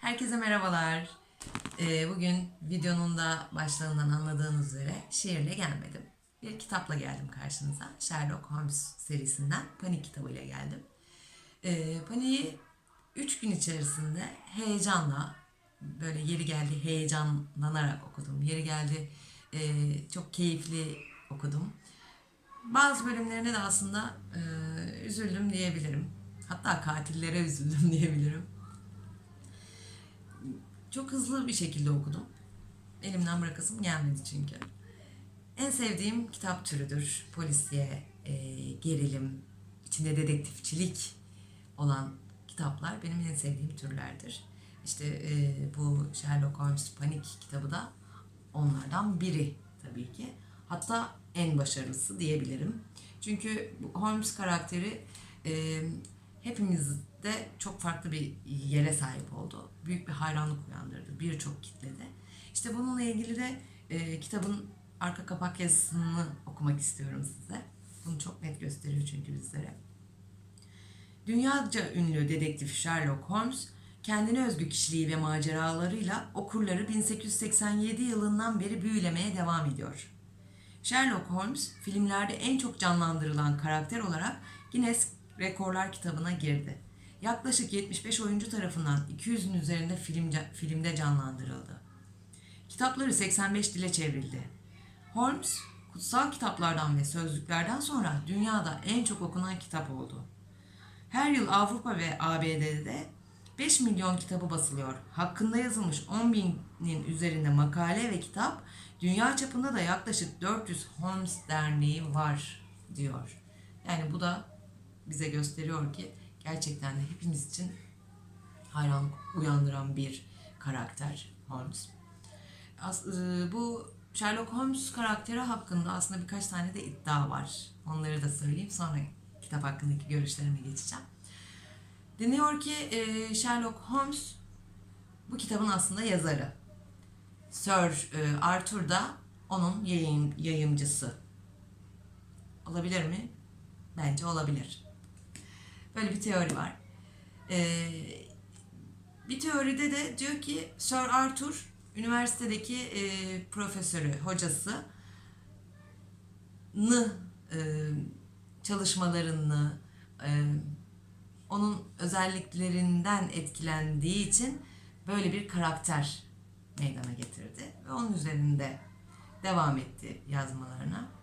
Herkese merhabalar. Ee, bugün videonun da başlığından anladığınız üzere şiirle gelmedim. Bir kitapla geldim karşınıza. Sherlock Holmes serisinden Panik kitabıyla geldim. Ee, Panik'i 3 gün içerisinde heyecanla, böyle yeri geldi heyecanlanarak okudum. Yeri geldi e, çok keyifli okudum. Bazı bölümlerine de aslında e, üzüldüm diyebilirim. Hatta katillere üzüldüm diyebilirim. Çok hızlı bir şekilde okudum. Elimden bırakasım gelmedi çünkü. En sevdiğim kitap türüdür. Polisiye, e, gerilim, içinde dedektifçilik olan kitaplar benim en sevdiğim türlerdir. İşte e, bu Sherlock Holmes Panik kitabı da onlardan biri tabii ki. Hatta en başarılısı diyebilirim. Çünkü Holmes karakteri e, hepimizde çok farklı bir yere sahip oldu. Büyük bir hayranlık uyandırdı birçok kitlede. İşte bununla ilgili de e, kitabın arka kapak yazısını okumak istiyorum size. Bunu çok net gösteriyor çünkü bizlere. Dünyaca ünlü dedektif Sherlock Holmes, kendine özgü kişiliği ve maceralarıyla okurları 1887 yılından beri büyülemeye devam ediyor. Sherlock Holmes, filmlerde en çok canlandırılan karakter olarak Guinness Rekorlar kitabına girdi. Yaklaşık 75 oyuncu tarafından 200'ün üzerinde film, filmde canlandırıldı. Kitapları 85 dile çevrildi. Holmes, kutsal kitaplardan ve sözlüklerden sonra dünyada en çok okunan kitap oldu. Her yıl Avrupa ve ABD'de 5 milyon kitabı basılıyor. Hakkında yazılmış 10 binin üzerinde makale ve kitap, dünya çapında da yaklaşık 400 Holmes derneği var diyor. Yani bu da bize gösteriyor ki gerçekten de hepimiz için hayranlık uyandıran bir karakter Holmes. As- ıı, bu Sherlock Holmes karakteri hakkında aslında birkaç tane de iddia var. Onları da söyleyeyim sonra kitap hakkındaki görüşlerime geçeceğim. Deniyor ki e, Sherlock Holmes bu kitabın aslında yazarı. Sir e, Arthur da onun yayın, yayımcısı. Olabilir mi? Bence olabilir. Böyle bir teori var. Ee, bir teoride de diyor ki Sir Arthur üniversitedeki e, profesörü, hocası nı e, çalışmalarını e, onun özelliklerinden etkilendiği için böyle bir karakter meydana getirdi ve onun üzerinde devam etti yazmalarına.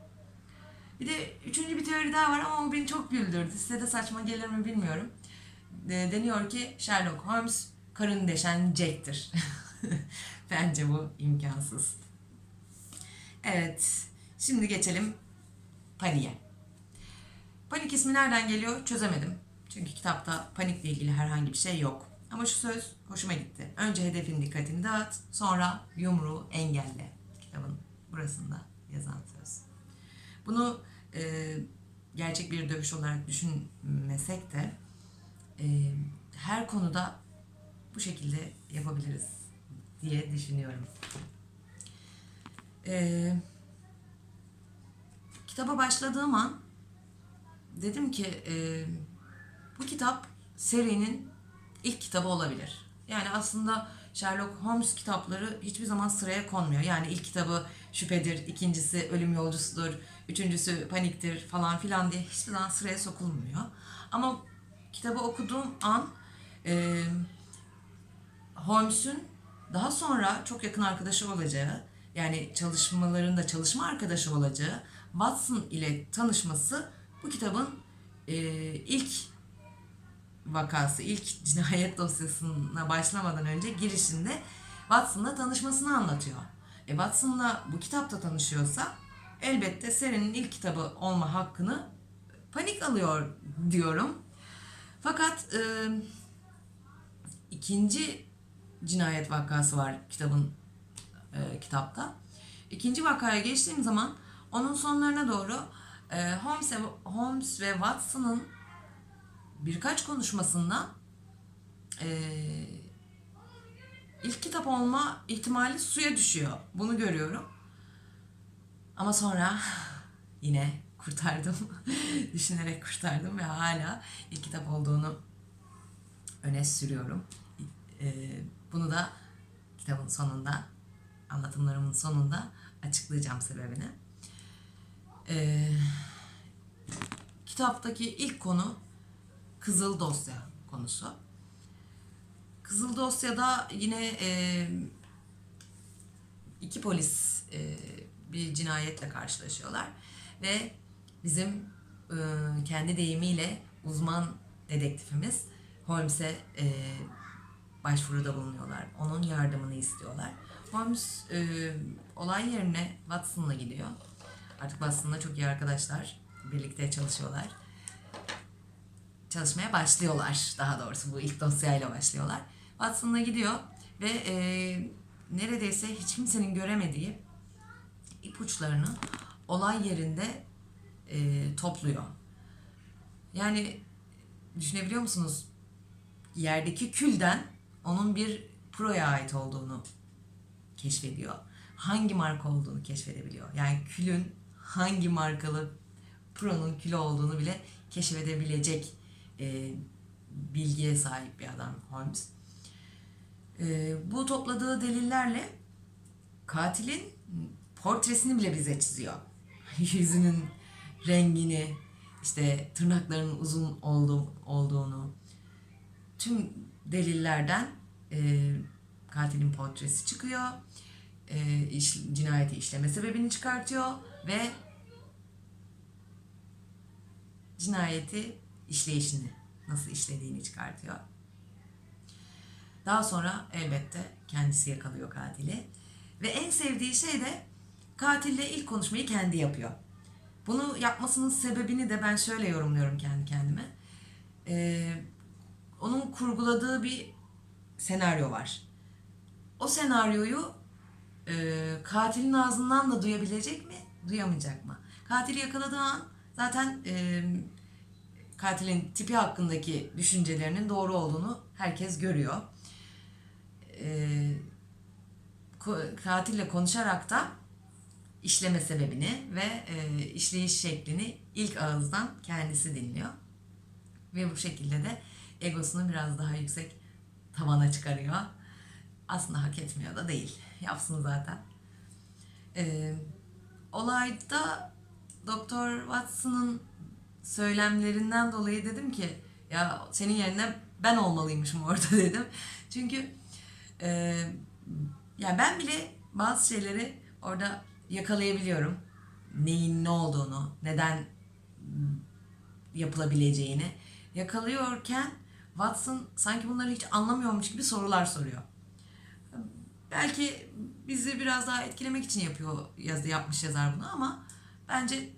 Bir de üçüncü bir teori daha var ama o beni çok güldürdü. Size de saçma gelir mi bilmiyorum. E, deniyor ki Sherlock Holmes karın deşen Jack'tir. Bence bu imkansız. Evet, şimdi geçelim Panik'e. Panik ismi nereden geliyor çözemedim. Çünkü kitapta panikle ilgili herhangi bir şey yok. Ama şu söz hoşuma gitti. Önce hedefin dikkatini dağıt, sonra yumruğu engelle. Kitabın burasında yazan söz. Bunu e, gerçek bir dövüş olarak düşünmesek de e, her konuda bu şekilde yapabiliriz diye düşünüyorum. E, kitaba başladığım an dedim ki e, bu kitap serinin ilk kitabı olabilir. Yani aslında Sherlock Holmes kitapları hiçbir zaman sıraya konmuyor. Yani ilk kitabı şüphedir, ikincisi ölüm yolcusudur, üçüncüsü paniktir falan filan diye hiçbir zaman sıraya sokulmuyor. Ama kitabı okuduğum an e, Holmes'un daha sonra çok yakın arkadaşı olacağı, yani çalışmalarında çalışma arkadaşı olacağı Watson ile tanışması bu kitabın e, ilk vakası, ilk cinayet dosyasına başlamadan önce girişinde Watson'la tanışmasını anlatıyor. E Watson'la bu kitapta tanışıyorsa elbette serinin ilk kitabı olma hakkını panik alıyor diyorum. Fakat e, ikinci cinayet vakası var kitabın e, kitapta. İkinci vakaya geçtiğim zaman onun sonlarına doğru e, Holmes, ve, Holmes ve Watson'ın birkaç konuşmasında e, ilk kitap olma ihtimali suya düşüyor. Bunu görüyorum. Ama sonra yine kurtardım. Düşünerek kurtardım ve hala ilk kitap olduğunu öne sürüyorum. E, Bunu da kitabın sonunda, anlatımlarımın sonunda açıklayacağım sebebini. Ee, kitaptaki ilk konu Kızıl Dosya konusu. Kızıl Dosya'da yine e, iki polis e, bir cinayetle karşılaşıyorlar ve bizim e, kendi deyimiyle uzman dedektifimiz Holmes'e e, başvuruda bulunuyorlar. Onun yardımını istiyorlar. Holmes e, olay yerine Watson'la gidiyor. Artık Watson'la çok iyi arkadaşlar. Birlikte çalışıyorlar. Çalışmaya başlıyorlar daha doğrusu bu ilk dosyayla başlıyorlar. Watson'la gidiyor ve e, neredeyse hiç kimsenin göremediği ipuçlarını olay yerinde e, topluyor. Yani düşünebiliyor musunuz? Yerdeki külden onun bir proya ait olduğunu keşfediyor. Hangi marka olduğunu keşfedebiliyor. Yani külün hangi markalı Pro'nun külü olduğunu bile keşfedebilecek e, bilgiye sahip bir adam Holmes. E, bu topladığı delillerle katilin portresini bile bize çiziyor. Yüzünün rengini, işte tırnaklarının uzun olduğu, olduğunu, tüm delillerden e, katilin portresi çıkıyor. E, iş, cinayeti işleme sebebini çıkartıyor ve cinayeti işleyişini, nasıl işlediğini çıkartıyor. Daha sonra elbette kendisi yakalıyor katili. Ve en sevdiği şey de katille ilk konuşmayı kendi yapıyor. Bunu yapmasının sebebini de ben şöyle yorumluyorum kendi kendime. Ee, onun kurguladığı bir senaryo var. O senaryoyu e, katilin ağzından da duyabilecek mi, duyamayacak mı? Katili yakaladığı an zaten e, katilin tipi hakkındaki düşüncelerinin doğru olduğunu herkes görüyor. E, katille konuşarak da işleme sebebini ve e, işleyiş şeklini ilk ağızdan kendisi dinliyor. Ve bu şekilde de egosunu biraz daha yüksek tavana çıkarıyor. Aslında hak etmiyor da değil. Yapsın zaten. Ee, olayda Doktor Watson'ın söylemlerinden dolayı dedim ki ya senin yerine ben olmalıymışım orada dedim. Çünkü e, ya ben bile bazı şeyleri orada yakalayabiliyorum. Neyin ne olduğunu, neden yapılabileceğini yakalıyorken Watson sanki bunları hiç anlamıyormuş gibi sorular soruyor. Belki bizi biraz daha etkilemek için yapıyor yazı yapmış yazar bunu ama bence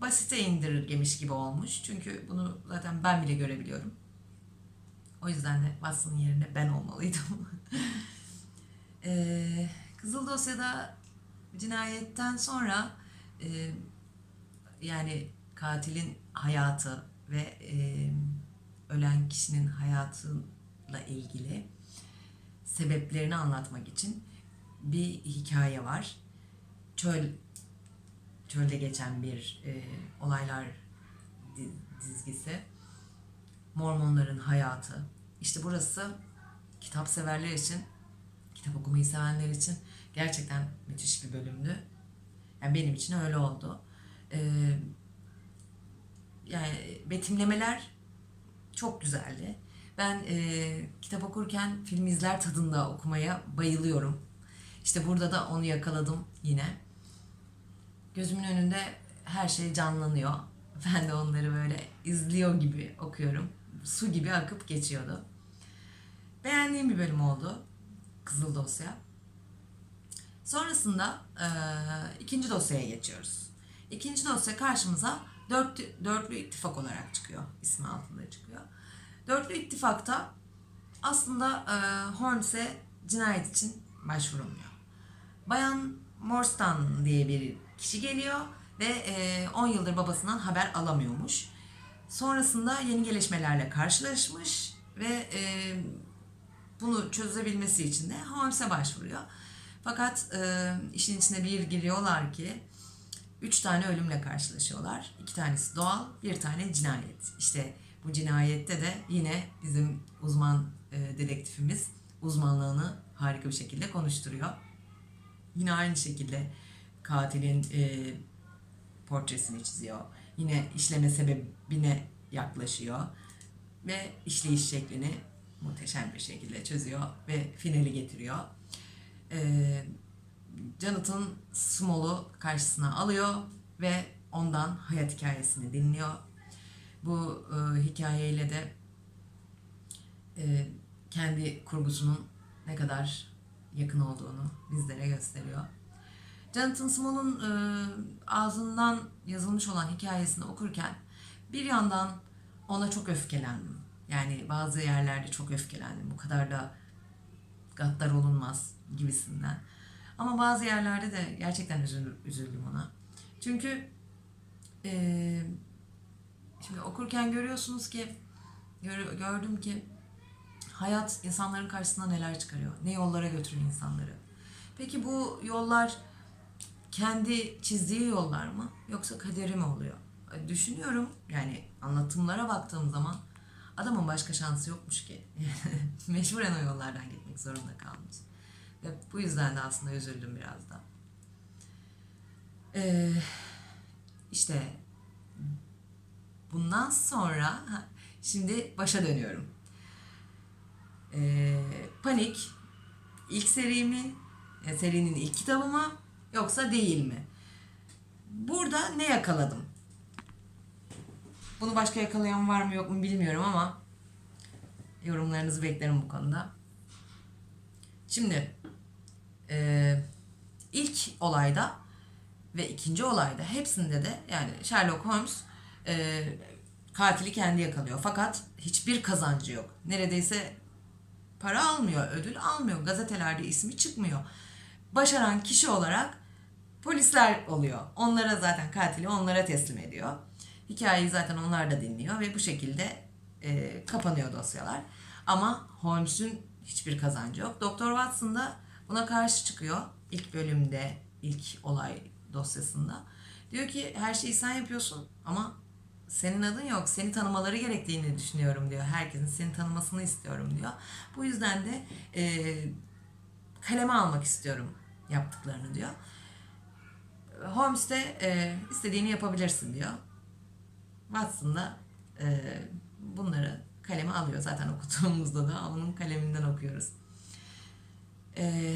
basite indirgemiş gibi olmuş. Çünkü bunu zaten ben bile görebiliyorum. O yüzden de Watson'ın yerine ben olmalıydım. ee, Kızıl Dosya'da cinayetten sonra e, yani katilin hayatı ve e, ölen kişinin hayatıyla ilgili sebeplerini anlatmak için bir hikaye var. Çöl çölde geçen bir e, olaylar di- dizgisi. Mormonların hayatı. İşte burası kitap severler için, kitap okumayı sevenler için gerçekten müthiş bir bölümdü. Yani benim için öyle oldu. Ee, yani betimlemeler çok güzeldi. Ben e, kitap okurken film izler tadında okumaya bayılıyorum. İşte burada da onu yakaladım yine. Gözümün önünde her şey canlanıyor. Ben de onları böyle izliyor gibi okuyorum. Su gibi akıp geçiyordu. Beğendiğim bir bölüm oldu. Kızıl Dosya. Sonrasında e, ikinci dosyaya geçiyoruz. İkinci dosya karşımıza dört, dörtlü ittifak olarak çıkıyor. İsmi altında çıkıyor. Dörtlü ittifakta aslında e, Holmes'e cinayet için başvurulmuyor. Bayan Morstan diye bir kişi geliyor ve e, 10 yıldır babasından haber alamıyormuş. Sonrasında yeni gelişmelerle karşılaşmış ve e, bunu çözebilmesi için de Holmes'e başvuruyor. Fakat e, işin içine bir giriyorlar ki üç tane ölümle karşılaşıyorlar. İki tanesi doğal, bir tane cinayet. İşte bu cinayette de yine bizim uzman e, dedektifimiz uzmanlığını harika bir şekilde konuşturuyor. Yine aynı şekilde katilin e, portresini çiziyor. Yine işleme sebebine yaklaşıyor ve işleyiş şeklini muhteşem bir şekilde çözüyor ve finali getiriyor. Ee, Jonathan Small'u karşısına alıyor ve ondan hayat hikayesini dinliyor. Bu e, hikayeyle de e, kendi kurgusunun ne kadar yakın olduğunu bizlere gösteriyor. Jonathan Small'un e, ağzından yazılmış olan hikayesini okurken bir yandan ona çok öfkelendim. Yani bazı yerlerde çok öfkelendim. Bu kadar da gaddar olunmaz gibisinden. Ama bazı yerlerde de gerçekten üzüldüm, ona. Çünkü e, şimdi okurken görüyorsunuz ki gör- gördüm ki hayat insanların karşısına neler çıkarıyor. Ne yollara götürüyor insanları. Peki bu yollar kendi çizdiği yollar mı yoksa kaderi mi oluyor? Düşünüyorum yani anlatımlara baktığım zaman adamın başka şansı yokmuş ki. Mecburen o yollardan gitmek zorunda kalmış. Ve bu yüzden de aslında üzüldüm biraz da. Ee, işte bundan sonra şimdi başa dönüyorum. Ee, Panik ilk seri mi? E, serinin ilk kitabı mı? Yoksa değil mi? Burada ne yakaladım? Bunu başka yakalayan var mı yok mu bilmiyorum ama yorumlarınızı beklerim bu konuda. Şimdi e, ilk olayda ve ikinci olayda hepsinde de yani Sherlock Holmes e, katili kendi yakalıyor. Fakat hiçbir kazancı yok. Neredeyse para almıyor, ödül almıyor. Gazetelerde ismi çıkmıyor. Başaran kişi olarak polisler oluyor. Onlara zaten katili onlara teslim ediyor. Hikayeyi zaten onlar da dinliyor ve bu şekilde e, kapanıyor dosyalar. Ama Holmes'un hiçbir kazancı yok. Doktor Watson da buna karşı çıkıyor. İlk bölümde, ilk olay dosyasında. Diyor ki her şeyi sen yapıyorsun ama senin adın yok. Seni tanımaları gerektiğini düşünüyorum diyor. Herkesin seni tanımasını istiyorum diyor. Bu yüzden de e, kaleme almak istiyorum yaptıklarını diyor. Holmes de e, istediğini yapabilirsin diyor. Watson da e, bunları kaleme alıyor. Zaten okuduğumuzda da onun kaleminden okuyoruz. E,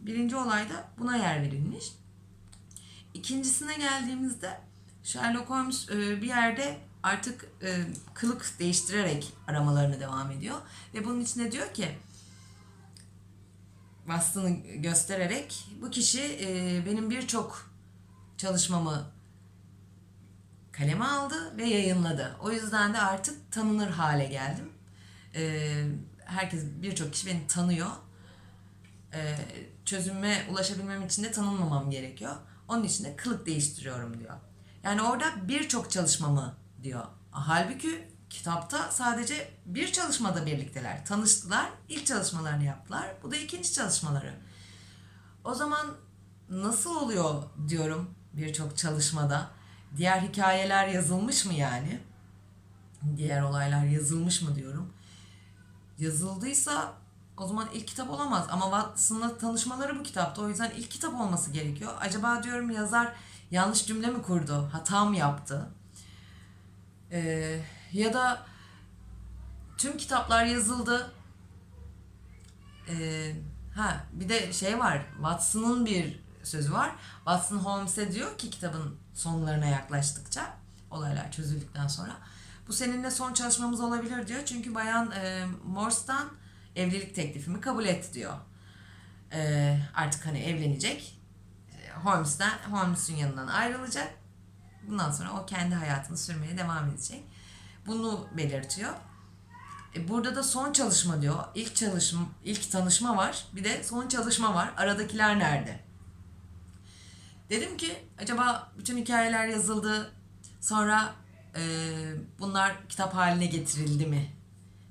birinci olayda buna yer verilmiş. İkincisine geldiğimizde Sherlock Holmes e, bir yerde artık e, kılık değiştirerek aramalarını devam ediyor. Ve bunun içinde diyor ki Watson'ı göstererek bu kişi e, benim birçok çalışmamı kaleme aldı ve yayınladı. O yüzden de artık tanınır hale geldim. E, herkes birçok kişi beni tanıyor. E, çözüme ulaşabilmem için de tanınmamam gerekiyor. Onun için de kılık değiştiriyorum diyor. Yani orada birçok çalışmamı diyor. Halbuki kitapta sadece bir çalışmada birlikteler. Tanıştılar, ilk çalışmalarını yaptılar. Bu da ikinci çalışmaları. O zaman nasıl oluyor diyorum birçok çalışmada. Diğer hikayeler yazılmış mı yani? Diğer olaylar yazılmış mı diyorum. Yazıldıysa o zaman ilk kitap olamaz. Ama Watson'la tanışmaları bu kitapta. O yüzden ilk kitap olması gerekiyor. Acaba diyorum yazar yanlış cümle mi kurdu? Hata mı yaptı? Ee, ya da tüm kitaplar yazıldı. Ee, ha bir de şey var. Watson'ın bir sözü var. Watson Holmes'e diyor ki kitabın sonlarına yaklaştıkça olaylar çözüldükten sonra bu seninle son çalışmamız olabilir diyor. Çünkü bayan e, Morse'dan evlilik teklifimi kabul et diyor. E, artık hani evlenecek. E, Holmes'ten Holmes'un yanından ayrılacak. Bundan sonra o kendi hayatını sürmeye devam edecek. Bunu belirtiyor. E, burada da son çalışma diyor. İlk çalışma, ilk tanışma var. Bir de son çalışma var. Aradakiler nerede? Dedim ki acaba bütün hikayeler yazıldı. Sonra e, bunlar kitap haline getirildi mi?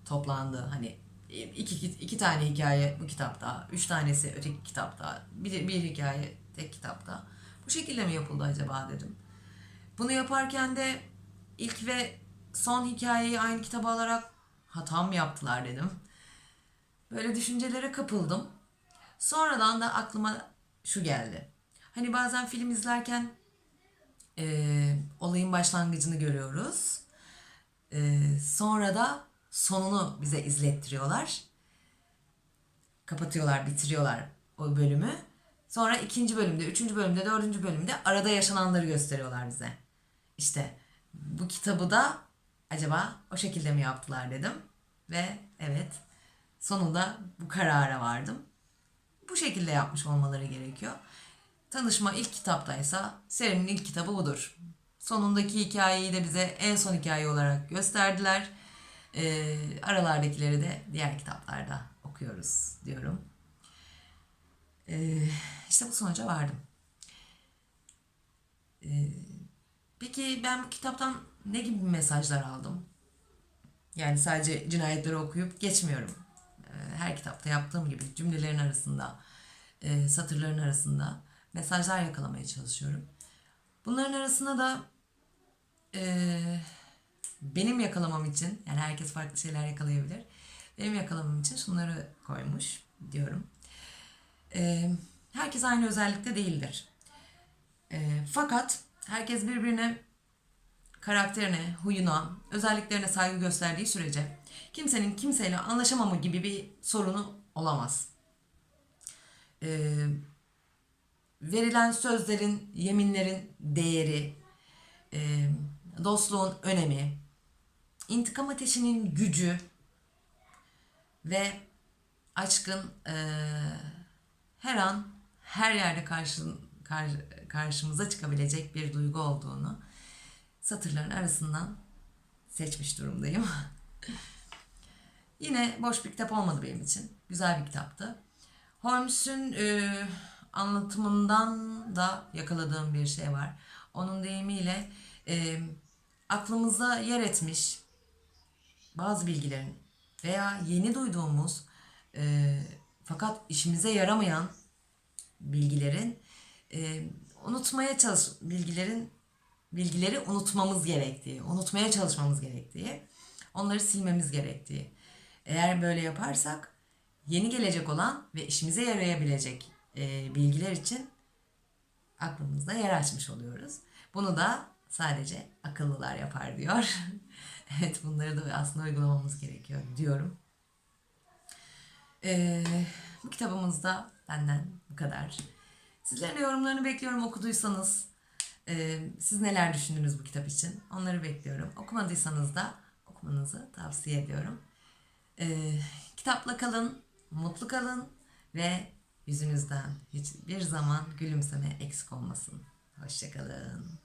Toplandı. Hani iki, iki, iki tane hikaye bu kitapta, üç tanesi öteki kitapta, bir, bir hikaye tek kitapta. Bu şekilde mi yapıldı acaba dedim. Bunu yaparken de ilk ve son hikayeyi aynı kitaba alarak hata mı yaptılar dedim. Böyle düşüncelere kapıldım. Sonradan da aklıma şu geldi. Hani bazen film izlerken e, olayın başlangıcını görüyoruz. E, sonra da sonunu bize izlettiriyorlar. Kapatıyorlar, bitiriyorlar o bölümü. Sonra ikinci bölümde, üçüncü bölümde, dördüncü bölümde arada yaşananları gösteriyorlar bize. İşte bu kitabı da acaba o şekilde mi yaptılar dedim. Ve evet sonunda bu karara vardım. Bu şekilde yapmış olmaları gerekiyor. Tanışma ilk kitaptaysa serinin ilk kitabı budur. Sonundaki hikayeyi de bize en son hikaye olarak gösterdiler. Ee, aralardakileri de diğer kitaplarda okuyoruz diyorum. Ee, işte bu sonuca vardım. Ee, peki ben bu kitaptan ne gibi mesajlar aldım? Yani sadece cinayetleri okuyup geçmiyorum. Ee, Her kitapta yaptığım gibi cümlelerin arasında, e, satırların arasında mesajlar yakalamaya çalışıyorum. Bunların arasında da e, benim yakalamam için, yani herkes farklı şeyler yakalayabilir. Benim yakalamam için şunları koymuş diyorum. E, herkes aynı özellikte değildir. E, fakat herkes birbirine karakterine, huyuna, özelliklerine saygı gösterdiği sürece kimsenin kimseyle anlaşamama gibi bir sorunu olamaz. Ee, verilen sözlerin, yeminlerin değeri, e, dostluğun önemi, intikam ateşinin gücü ve aşkın e, her an her yerde karşı, kar- karşımıza çıkabilecek bir duygu olduğunu satırların arasından seçmiş durumdayım. Yine boş bir kitap olmadı benim için. Güzel bir kitaptı. Holmes'un e, anlatımından da yakaladığım bir şey var. Onun deyimiyle e, aklımıza yer etmiş bazı bilgilerin veya yeni duyduğumuz e, fakat işimize yaramayan bilgilerin e, unutmaya çalış bilgilerin bilgileri unutmamız gerektiği, unutmaya çalışmamız gerektiği, onları silmemiz gerektiği. Eğer böyle yaparsak yeni gelecek olan ve işimize yarayabilecek e, bilgiler için aklımızda yer açmış oluyoruz. Bunu da sadece akıllılar yapar diyor. evet bunları da aslında uygulamamız gerekiyor diyorum. Ee, bu kitabımızda benden bu kadar. Sizlerin yorumlarını bekliyorum okuduysanız. Ee, siz neler düşündünüz bu kitap için? Onları bekliyorum. Okumadıysanız da okumanızı tavsiye ediyorum. Ee, kitapla kalın, mutlu kalın ve yüzünüzden hiçbir zaman gülümseme eksik olmasın. Hoşçakalın.